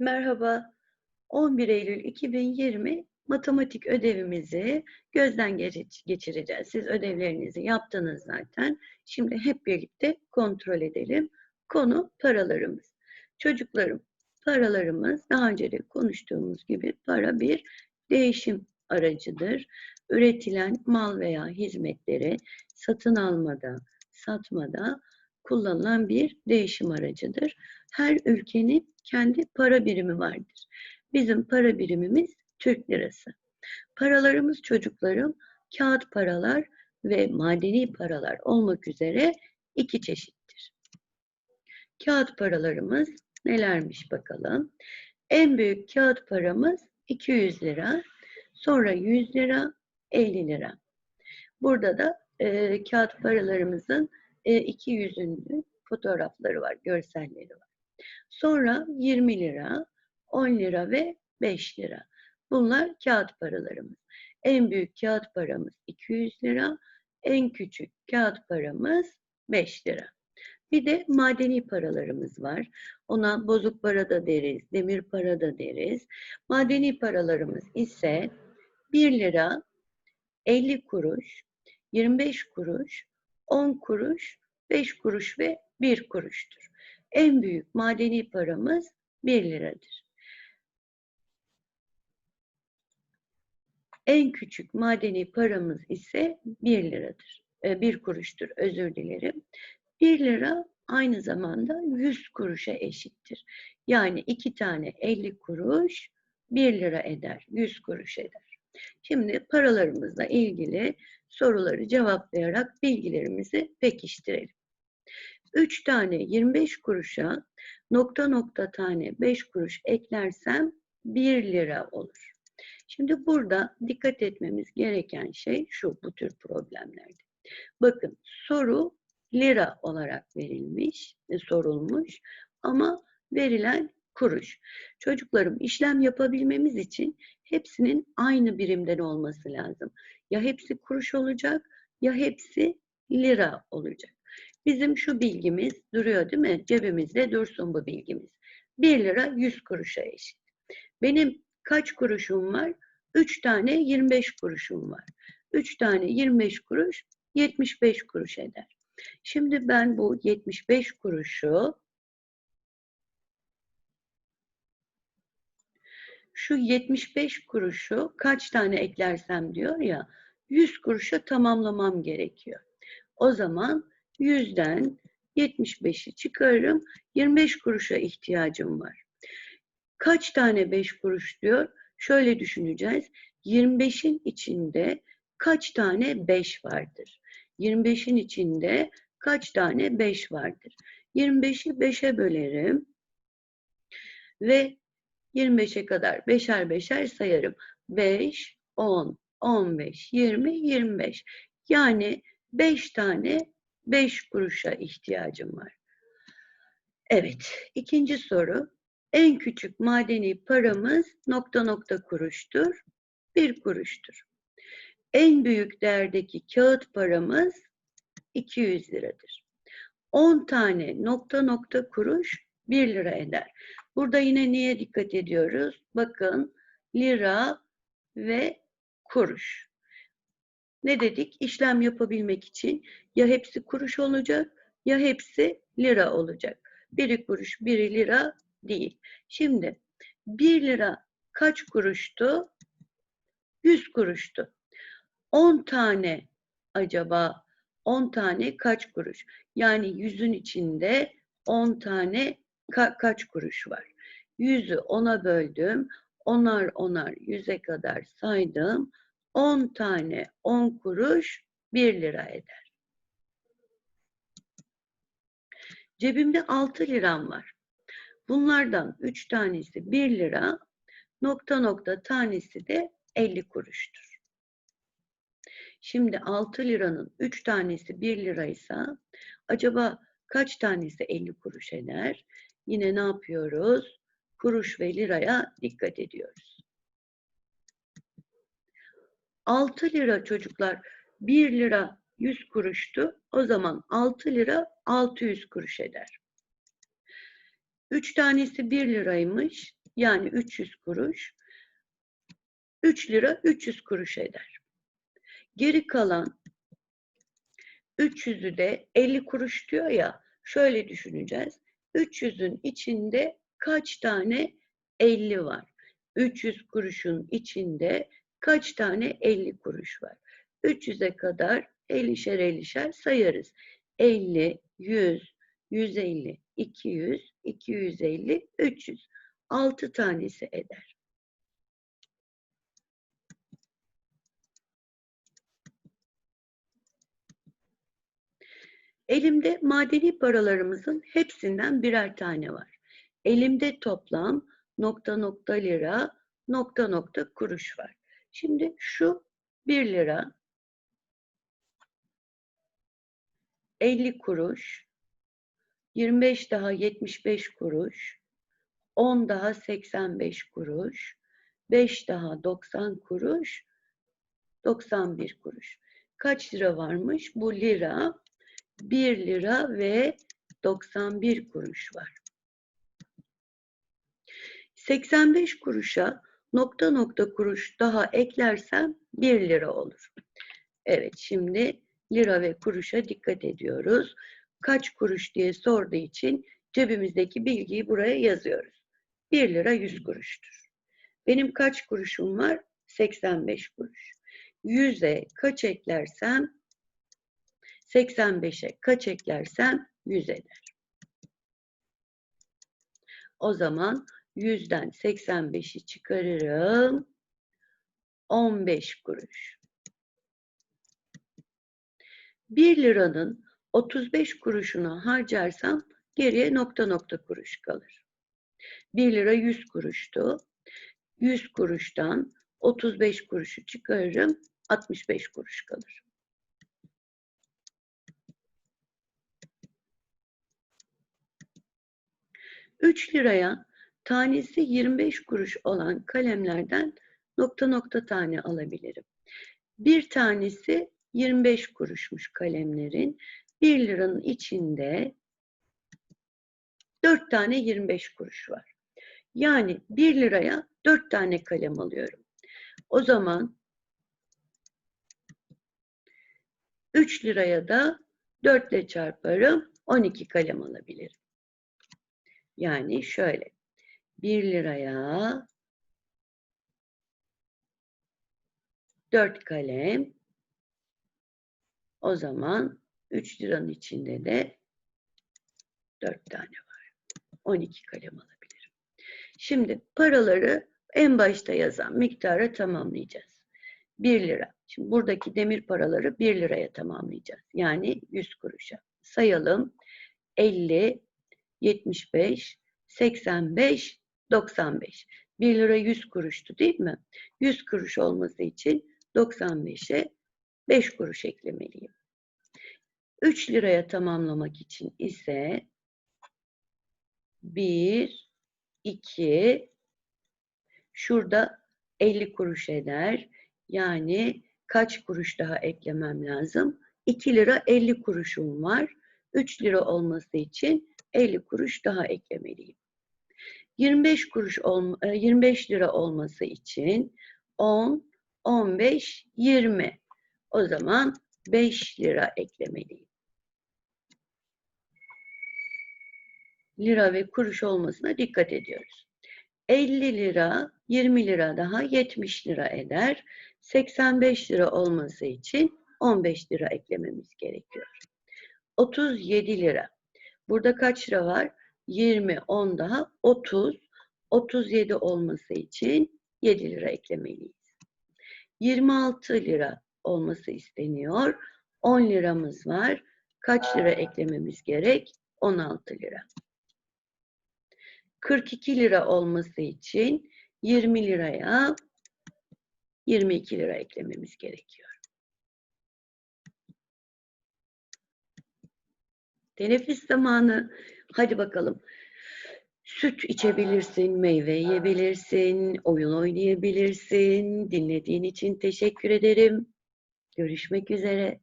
Merhaba. 11 Eylül 2020 matematik ödevimizi gözden geç- geçireceğiz. Siz ödevlerinizi yaptınız zaten. Şimdi hep birlikte kontrol edelim. Konu paralarımız. Çocuklarım, paralarımız daha önce de konuştuğumuz gibi para bir değişim aracıdır. Üretilen mal veya hizmetleri satın almada, satmada kullanılan bir değişim aracıdır. Her ülkenin kendi para birimi vardır. Bizim para birimimiz Türk lirası. Paralarımız çocuklarım kağıt paralar ve madeni paralar olmak üzere iki çeşittir. Kağıt paralarımız nelermiş bakalım. En büyük kağıt paramız 200 lira, sonra 100 lira, 50 lira. Burada da e, kağıt paralarımızın e, iki yüzünlü fotoğrafları var, görselleri var. Sonra 20 lira, 10 lira ve 5 lira. Bunlar kağıt paralarımız. En büyük kağıt paramız 200 lira, en küçük kağıt paramız 5 lira. Bir de madeni paralarımız var. Ona bozuk para da deriz, demir para da deriz. Madeni paralarımız ise 1 lira, 50 kuruş, 25 kuruş, 10 kuruş, 5 kuruş ve 1 kuruştur. En büyük madeni paramız 1 liradır. En küçük madeni paramız ise 1 liradır. 1 kuruştur özür dilerim. 1 lira aynı zamanda 100 kuruşa eşittir. Yani 2 tane 50 kuruş 1 lira eder, 100 kuruş eder. Şimdi paralarımızla ilgili soruları cevaplayarak bilgilerimizi pekiştirelim. 3 tane 25 kuruşa nokta nokta tane 5 kuruş eklersem 1 lira olur. Şimdi burada dikkat etmemiz gereken şey şu bu tür problemlerde. Bakın soru lira olarak verilmiş, e, sorulmuş ama verilen kuruş. Çocuklarım işlem yapabilmemiz için hepsinin aynı birimden olması lazım. Ya hepsi kuruş olacak ya hepsi lira olacak. Bizim şu bilgimiz duruyor değil mi? Cebimizde dursun bu bilgimiz. 1 lira 100 kuruşa eşit. Benim kaç kuruşum var? 3 tane 25 kuruşum var. 3 tane 25 kuruş 75 kuruş eder. Şimdi ben bu 75 kuruşu şu 75 kuruşu kaç tane eklersem diyor ya 100 kuruşa tamamlamam gerekiyor. O zaman 100'den 75'i çıkarırım. 25 kuruşa ihtiyacım var. Kaç tane 5 kuruş diyor? Şöyle düşüneceğiz. 25'in içinde kaç tane 5 vardır? 25'in içinde kaç tane 5 vardır? 25'i 5'e bölerim ve 25'e kadar beşer beşer sayarım. 5, 10, 15, 20, 25. Yani 5 tane 5 kuruşa ihtiyacım var. Evet, ikinci soru. En küçük madeni paramız nokta nokta kuruştur. Bir kuruştur. En büyük değerdeki kağıt paramız 200 liradır. 10 tane nokta nokta kuruş 1 lira eder. Burada yine niye dikkat ediyoruz? Bakın lira ve kuruş. Ne dedik? İşlem yapabilmek için ya hepsi kuruş olacak ya hepsi lira olacak. Biri kuruş, biri lira değil. Şimdi 1 lira kaç kuruştu? 100 kuruştu. 10 tane acaba 10 tane kaç kuruş? Yani yüzün içinde 10 tane ka kaç kuruş var? Yüzü 10'a böldüm. Onar onar yüze kadar saydım. 10 tane 10 kuruş 1 lira eder. Cebimde 6 liram var. Bunlardan 3 tanesi 1 lira, nokta nokta tanesi de 50 kuruştur. Şimdi 6 liranın 3 tanesi 1 liraysa acaba kaç tanesi 50 kuruş eder? Yine ne yapıyoruz? Kuruş ve liraya dikkat ediyoruz. 6 lira çocuklar 1 lira 100 kuruştu. O zaman 6 lira 600 kuruş eder. 3 tanesi 1 liraymış. Yani 300 kuruş. 3 lira 300 kuruş eder. Geri kalan 300'ü de 50 kuruş diyor ya. Şöyle düşüneceğiz. 300'ün içinde kaç tane 50 var? 300 kuruşun içinde kaç tane 50 kuruş var? 300'e kadar 50'şer 50'şer sayarız. 50, 100, 150, 200, 250, 300. 6 tanesi eder. Elimde madeni paralarımızın hepsinden birer tane var. Elimde toplam nokta nokta lira, nokta nokta kuruş var. Şimdi şu 1 lira, 50 kuruş, 25 daha 75 kuruş, 10 daha 85 kuruş, 5 daha 90 kuruş, 91 kuruş. Kaç lira varmış? Bu lira 1 lira ve 91 kuruş var. 85 kuruşa nokta nokta kuruş daha eklersem 1 lira olur. Evet şimdi lira ve kuruşa dikkat ediyoruz. Kaç kuruş diye sorduğu için cebimizdeki bilgiyi buraya yazıyoruz. 1 lira 100 kuruştur. Benim kaç kuruşum var? 85 kuruş. 100'e kaç eklersem 85'e kaç eklersem 100 eder. O zaman 100'den 85'i çıkarırım. 15 kuruş. 1 liranın 35 kuruşunu harcarsam geriye nokta nokta kuruş kalır. 1 lira 100 kuruştu. 100 kuruştan 35 kuruşu çıkarırım. 65 kuruş kalır. Üç liraya tanesi 25 kuruş olan kalemlerden nokta nokta tane alabilirim. Bir tanesi 25 kuruşmuş kalemlerin. 1 liranın içinde 4 tane 25 kuruş var. Yani 1 liraya 4 tane kalem alıyorum. O zaman 3 liraya da 4 ile çarparım 12 kalem alabilirim. Yani şöyle 1 liraya 4 kalem o zaman 3 liranın içinde de 4 tane var. 12 kalem alabilirim. Şimdi paraları en başta yazan miktara tamamlayacağız. 1 lira. Şimdi buradaki demir paraları 1 liraya tamamlayacağız. Yani 100 kuruşa. Sayalım. 50, 75, 85, 95. 1 lira 100 kuruştu değil mi? 100 kuruş olması için 95'e 5 kuruş eklemeliyim. 3 liraya tamamlamak için ise 1, 2, şurada 50 kuruş eder. Yani kaç kuruş daha eklemem lazım? 2 lira 50 kuruşum var. 3 lira olması için 50 kuruş daha eklemeliyim. 25 kuruş 25 lira olması için 10, 15, 20. O zaman 5 lira eklemeliyim. Lira ve kuruş olmasına dikkat ediyoruz. 50 lira, 20 lira daha 70 lira eder. 85 lira olması için 15 lira eklememiz gerekiyor. 37 lira. Burada kaç lira var? 20, 10 daha 30. 37 olması için 7 lira eklemeliyiz. 26 lira olması isteniyor. 10 liramız var. Kaç lira eklememiz gerek? 16 lira. 42 lira olması için 20 liraya 22 lira eklememiz gerekiyor. Teneffüs zamanı. Hadi bakalım. Süt içebilirsin, meyve yiyebilirsin, oyun oynayabilirsin. Dinlediğin için teşekkür ederim. Görüşmek üzere.